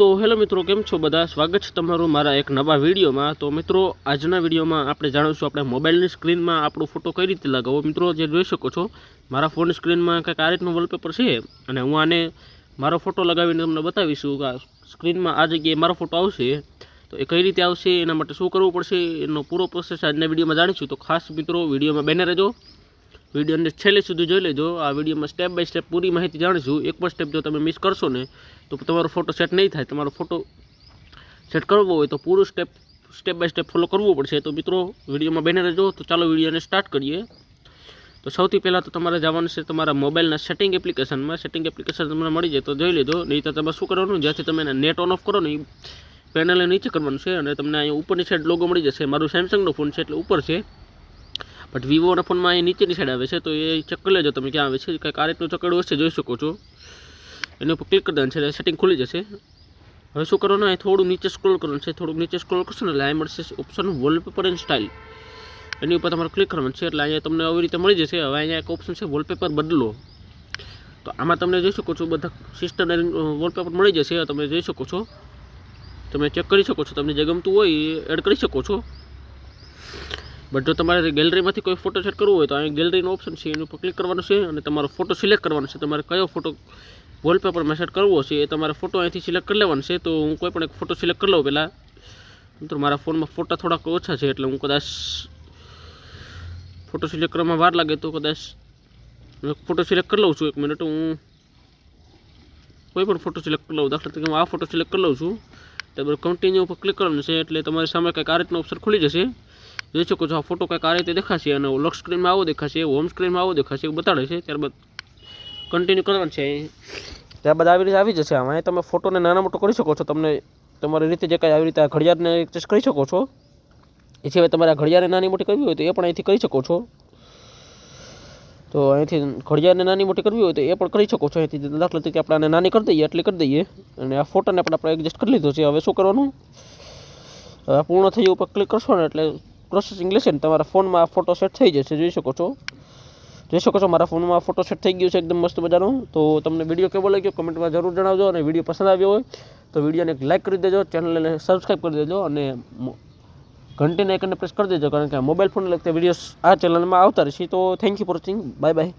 તો હેલો મિત્રો, કેમ છો બધા? સ્વાગત છે તમારું મારા એક નવા વિડીયોમાં. તો મિત્રો, આજના વિડીયોમાં આપણે જાણીશું આપણે મોબાઈલની સ્ક્રીનમાં આપણો ફોટો કઈ રીતે લગાવવો મિત્રો, જે જોઈ શકો છો, મારા ફોન સ્ક્રીનમાં કંઈક આ રીતનું વોલપેપર છે અને હું આને મારો ફોટો લગાવીને તમને બતાવીશું કે સ્ક્રીનમાં આ જગ્યાએ મારો ફોટો આવશે. તો એ કઈ રીતે આવશે, એના માટે શું કરવું પડશે, એનો પૂરો પ્રોસેસ આજના વિડીયોમાં જાણીશું. તો ખાસ મિત્રો, વિડીયોમાં બેને રહેજો. વિડીયોને છેલ્લે સુધી જોઈ લેજો. આ વિડીયોમાં સ્ટેપ બાય સ્ટેપ પૂરી માહિતી જાણીશું. એક પણ સ્ટેપ જો તમે મિસ કરશો ને, તો તમારો ફોટો સેટ નહીં થાય. તમારો ફોટો સેટ કરવો હોય તો પૂરું step step by step follow કરવું પડશે. તો મિત્રો, વિડીયોમાં બેને રહેજો. તો ચાલો વિડીયોને સ્ટાર્ટ કરીએ. તો સૌથી પહેલાં તો તમારે જવાનું છે તમારા મોબાઈલના સેટિંગ એપ્લિકેશનમાં સેટિંગ એપ્લિકેશન તમને મળી જાય તો જોઈ લેજો. નહીં તો તમે શું કરવાનું? જ્યાંથી તમે નેટ ઓન ઓફ કરો ને એ પેનલને નીચે કરવાનું છે અને તમને અહીંયા ઉપરની સાઈડ લોગો મળી જશે. મારું સેમસંગનો ફોન છે એટલે ઉપર છે. બટ વિવોના ફોનમાં એ નીચેની સાઈડ આવે છે, તો એ ચેક લેજો તમે ક્યાં આવે છે, કંઈક આ રીતનું ચકડું હશે જોઈ શકો છો. એની ઉપર ક્લિક કરી દેવાનું છે સેટિંગ ખુલી જશે. હવે શું કરવાનું, અહીં થોડું નીચે સ્ક્રોલ કરવાનું છે, થોડુંક નીચે સ્ક્રોલ કરશો ને એટલે અહીં મળશે ઓપ્શન વોલપેપર એન્ડ સ્ટાઇલ એની ઉપર તમારે ક્લિક કરવાનું છે, એટલે અહીંયા તમને આવી રીતે મળી જશે. હવે અહીંયા એક ઓપ્શન છે વોલપેપર બદલો. તો આમાં તમને જોઈ શકો છો, બધા સિસ્ટમ વોલપેપર મળી જશે તમે જોઈ શકો છો. તમે ચેક કરી શકો છો, તમને જે ગમતું હોય એ એડ કરી શકો છો. બટ જો તમારે ગેલેરીમાંથી કોઈ ફોટો સેટ કરવો હોય તો અહીં ગેલેરીનો ઓપ્શન છે, એની ઉપર ક્લિક કરવાનું છે અને તમારો ફોટો સિલેક્ટ કરવાનો છે. તમારે કયો ફોટો વોલપેપરમાં સેટ કરવો છે એ તમારે ફોટો અહીંથી સિલેક્ટ કરી લેવાનો છે. તો હું કોઈ પણ એક ફોટો સિલેક્ટ કરી લઉં પહેલાં. મિત્રો, મારા ફોનમાં ફોટા થોડાક ઓછા છે એટલે હું કદાચ ફોટો સિલેક્ટ કરવામાં વાર લાગે તો કદાચ ફોટો સિલેક્ટ કરી લઉં છું. એક મિનિટ હું કોઈ પણ ફોટો સિલેક્ટ કરી લઉં. દાખલા તરીકે હું આ ફોટો સિલેક્ટ કરી લઉં છું. તમારે કન્ટિન્યુ ઉપર ક્લિક કરવાનું છે એટલે તમારી સામે કંઈક આ રીતનો ઓપ્શન ખુલી જશે. જોઈ શકો છો આ ફોટો કંઈક આ રીતે દેખાશે અને લોક સ્ક્રીનમાં આવો દેખાશે હોમ સ્ક્રીનમાં આવો દેખાશે, એવું બતાડે છે. ત્યારબાદ કન્ટિન્યુ કરવાનું છે. ત્યારબાદ આવી રીતે આવી જશે આમાં. તમે ફોટોને નાના મોટો કરી શકો છો. તમને તમારી રીતે જે કાંઈ આવી રીતે આ ઘડિયાળને એડજસ્ટ કરી શકો છો. એ સિવાય તમારે આ ઘડિયાળને નાની મોટી કરવી હોય તો એ પણ અહીંથી કરી શકો છો. તો અહીંથી ઘડિયાળને નાની મોટી કરવી હોય તો એ પણ કરી શકો છો. અહીંથી દાખલા તરીકે આપણે આને નાની કરી દઈએ એટલી કરી દઈએ. અને આ ફોટોને પણ આપણે એડજસ્ટ કરી લીધો છે. હવે શું કરવાનું? હવે પૂર્ણ થઈ ઉપર ક્લિક કરશો ને એટલે પ્રોસેસિંગ લેશે ને તમારા ફોનમાં ફોટો સેટ થઈ જશે, જોઈ શકો છો. જોઈ શકો છો, મારા ફોનમાં ફોટો સેટ થઈ ગયો છે એકદમ મસ્ત મજાનો. તો તમને વીડિયો કેવો લાગ્યો કમેન્ટમાં જરૂર જણાવજો અને વીડિયો પસંદ આવ્યો હોય તો વિડીયોને એક લાઇક કરી દેજો ચેનલને સબસ્ક્રાઈબ કરી દેજો અને ઘંટીને આઇકનને પ્રેસ કરી દેજો, કારણ કે મોબાઈલ ફોનને લગતા વિડીયોઝ આ ચેનલમાં આવતા રહેશે. તો thank you for watching bye bye